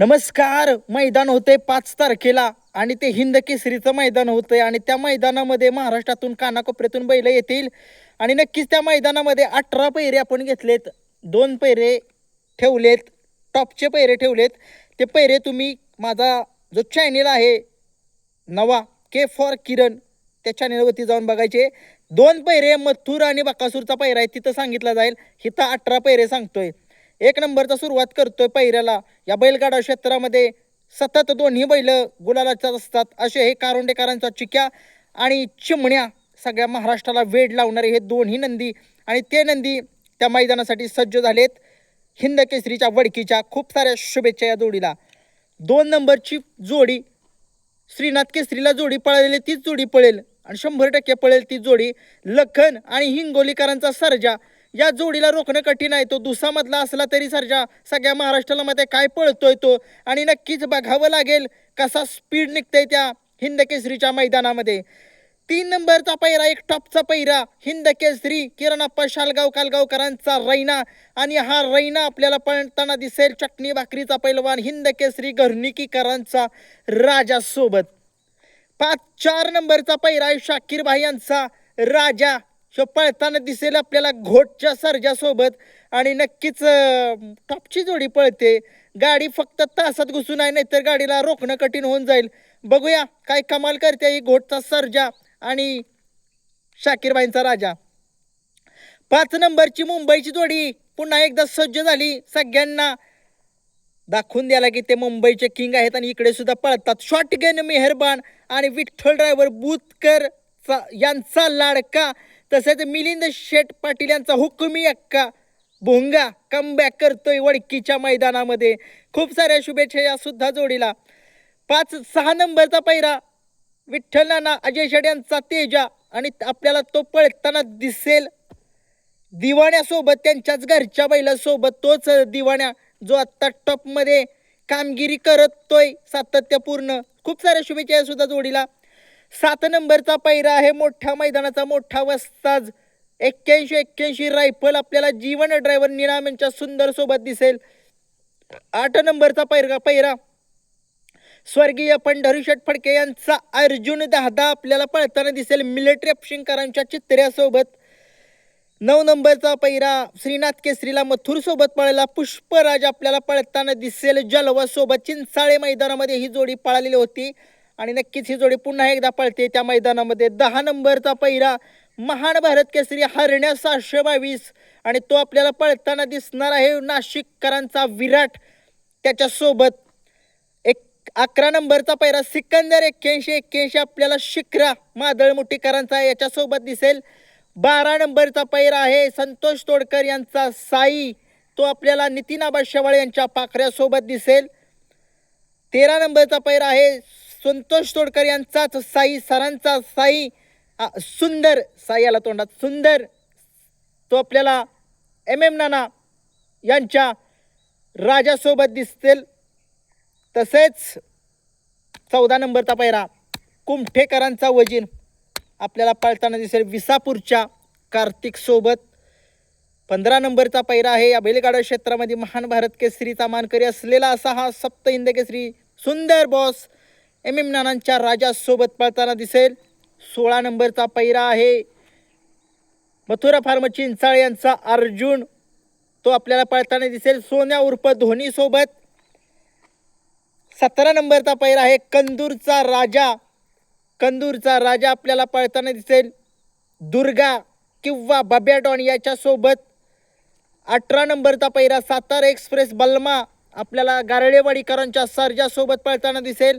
नमस्कार मैदान होते पाच तारखेला आणि ते हिंद केसरीचं मैदान होतंय आणि त्या मैदानामध्ये महाराष्ट्रातून कानाकोपऱ्यातून बैल येतील. आणि नक्कीच त्या मैदानामध्ये अठरा पैरे आपण घेतलेत दोन पैरे ठेवलेत टॉपचे पैरे ठेवलेत. ते पैरे तुम्ही माझा जो चॅनेल आहे नवा के फॉर किरण त्या चॅनेलवरती जाऊन बघायचे. दोन पैरे मथुर आणि बकासूरचा पैरा आहे तिथं सांगितला जाईल. हिथं अठरा पैरे सांगतोय. एक नंबरचा सुरुवात करतोय पहिऱ्याला. या बैलगाडा क्षेत्रामध्ये सतत दोन्ही बैल गुलालाच्याच असतात. असे हे कारोंडेकरांचा चिक्या आणि चिमण्या सगळ्या महाराष्ट्राला वेड लावणारे हे दोन्ही नंदी आणि ते नंदी त्या मैदानासाठी सज्ज झालेत. हिंद केसरीच्या वडकीच्या खूप साऱ्या शुभेच्छा या जोडीला. दोन नंबरची जोडी श्रीनाथ केसरीला जोडी पळालेली तीच जोडी पळेल आणि शंभर टक्के पळेल ती जोडी लखन आणि हिंगोलीकरांचा सर्जा. या जोडीला रोखणं कठीण आहे. तो दुसामधला असला तरी सरजा सगळ्या महाराष्ट्राला मध्ये काय पळतोय तो? आणि नक्कीच बघावं लागेल कसा स्पीड निघतंय त्या हिंद केसरीच्या मैदानामध्ये. तीन नंबरचा पैरा एक टॉपचा पैरा हिंद केसरी किरणप्पा शालगाव कालगावकरांचा रैना. आणि हा रैना आपल्याला पळताना दिसेल चटणी भाकरीचा पैलवान हिंद केसरी घरणिकीकरांचा राजा सोबत. पाच चार नंबरचा पैरा आहे शाकीर भाई यांचा राजा. ह्यो पळताना दिसेल आपल्याला घोटच्या सर्जासोबत आणि नक्कीच टॉपची जोडी पळते. गाडी फक्त तासात घुसून आहे नाहीतर गाडीला रोखणं कठीण होऊन जाईल. बघूया काय कमाल करते ही घोटचा सर्जा आणि शाकीरबाईंचा राजा. पाच नंबरची मुंबईची जोडी पुन्हा एकदा सज्ज झाली. सगळ्यांना दाखवून द्यायला की ते मुंबईचे किंग आहेत आणि इकडे सुद्धा पळतात. शॉटगन मेहरबान आणि विठ्ठल ड्रायव्हर बुतकर यांचा लाडका तसेच मिलिंद शेठ पाटील यांचा हुकुमी अक्का भोंगा कमबॅक करतोय वडकीच्या मैदानामध्ये. खूप साऱ्या शुभेच्छा या सुद्धा जोडीला. पाच सहा नंबरचा पैरा. विठ्ठल नाना अजय शेड यांचा तेजा आणि आपल्याला तो पळताना दिसेल. दिवाण्यासोबत त्यांच्याच घरच्या बैलासोबत तोच दिवाण्या जो आत्ता टॉपमध्ये कामगिरी करतोय सातत्यपूर्ण. खूप साऱ्या शुभेच्छा सुद्धा जोडीला. सात नंबरचा पैरा आहे मोठ्या मैदानाचा मोठा वस्ताज एक्क्याऐंशी एक्क्याऐंशी रायफल आपल्याला जीवन ड्रायव्हर निनाम यांच्या सुंदर सोबत दिसेल. आठ नंबरचा पैरगा पैरा. स्वर्गीय पंढरीशेठ फडके यांचा अर्जुन दादा आपल्याला पळताना दिसेल मिलिटरी अपशिंकरांच्या चित्र्यासोबत. नऊ नंबरचा पैरा श्रीनाथ केसरीला मथुर सोबत पळाला. पुष्पराज आपल्याला पळताना दिसेल जलवासोबत चिंचाळे मैदानामध्ये ही जोडी पळालेली होती. आणि नक्कीच ही जोडी पुन्हा एकदा पळते त्या मैदानामध्ये. दहा नंबरचा पैरा महान भारत केसरी हरण्या सहाशे बावीस. आणि तो आपल्याला पळताना दिसणार आहे नाशिककरांचा विराट त्याच्यासोबत. एक अकरा नंबरचा पैरा सिकंदर एक्क्याऐंशी एक्क्याऐंशी आपल्याला शिखरा मादळ मुठीकरांचा याच्यासोबत दिसेल. बारा नंबरचा पैरा आहे संतोष तोडकर यांचा साई. तो आपल्याला नितीन आबा शेवाळे यांच्या पाखऱ्यासोबत दिसेल. तेरा नंबरचा पैरा आहे संतोष तोडकर यांचाच साई सरांचा साई सुंदर साई आला तोंडात सुंदर. तो आपल्याला एम एम नाना यांच्या राजासोबत दिसतील. तसेच चौदा नंबरचा पैरा कुमठेकरांचा वजीन आपल्याला पळताना दिसेल विसापूरच्या कार्तिकसोबत. पंधरा नंबरचा पैरा आहे. या बैलगाडा क्षेत्रामध्ये महान भारत केसरीचा मानकरी असलेला असा हा सप्त Hind Kesari Sundar boss M M नानांच्या राजासोबत पळताना दिसेल. सोळा नंबरचा पैरा आहे. मथुरा फार्म चिंचाळ यांचा अर्जुन तो आपल्याला पळताना दिसेल. सोन्या उर्फ धोनीसोबत सतरा नंबरचा पैरा आहे. कंदूरचा राजा कंदूरचा राजा आपल्याला पळताना दिसेल. दुर्गा किंवा बब्या डॉन याच्यासोबत. अठरा नंबरचा पैरा सातारा एक्सप्रेस बल्मा आपल्याला गारडेवाडीकरांच्या सर्जासोबत पळताना दिसेल.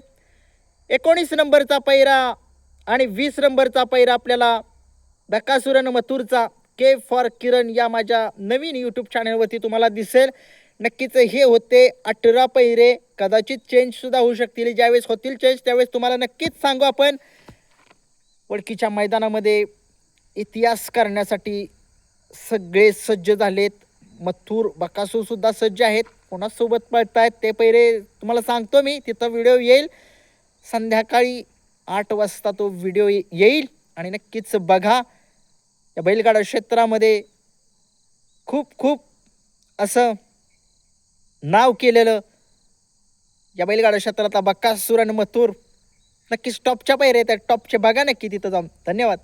एकोणीस नंबरचा पैरा आणि वीस नंबरचा पैरा आपल्याला बकासुरन मथुरचा के फॉर किरण या माझ्या नवीन यूट्यूब चॅनलवरती तुम्हाला दिसेल. नक्कीच हे होते अठरा पैरे. कदाचित चेंजसुद्धा होऊ शकतील. ज्यावेळेस होतील चेंज त्यावेळेस तुम्हाला नक्कीच सांगू आपण. वडकीच्या मैदानामध्ये इतिहास करण्यासाठी सगळे सज्ज झालेत. मथुर बकासूरसुद्धा सज्ज आहेत. कोणासोबत पळत आहेत ते पैरे तुम्हाला सांगतो मी. तिथं व्हिडिओ येईल. संध्याकाळी आठ वाजता तो व्हिडिओ येईल आणि नक्कीच बघा. या बैलगाडा क्षेत्रामध्ये खूप खूप असं नाव केलेलं या बैलगाडा क्षेत्रातला बक्का सुरण मथुर नक्कीच टॉपच्या पायऱ्या त्या टॉपचे बघा नक्की तिथं जाऊन. धन्यवाद.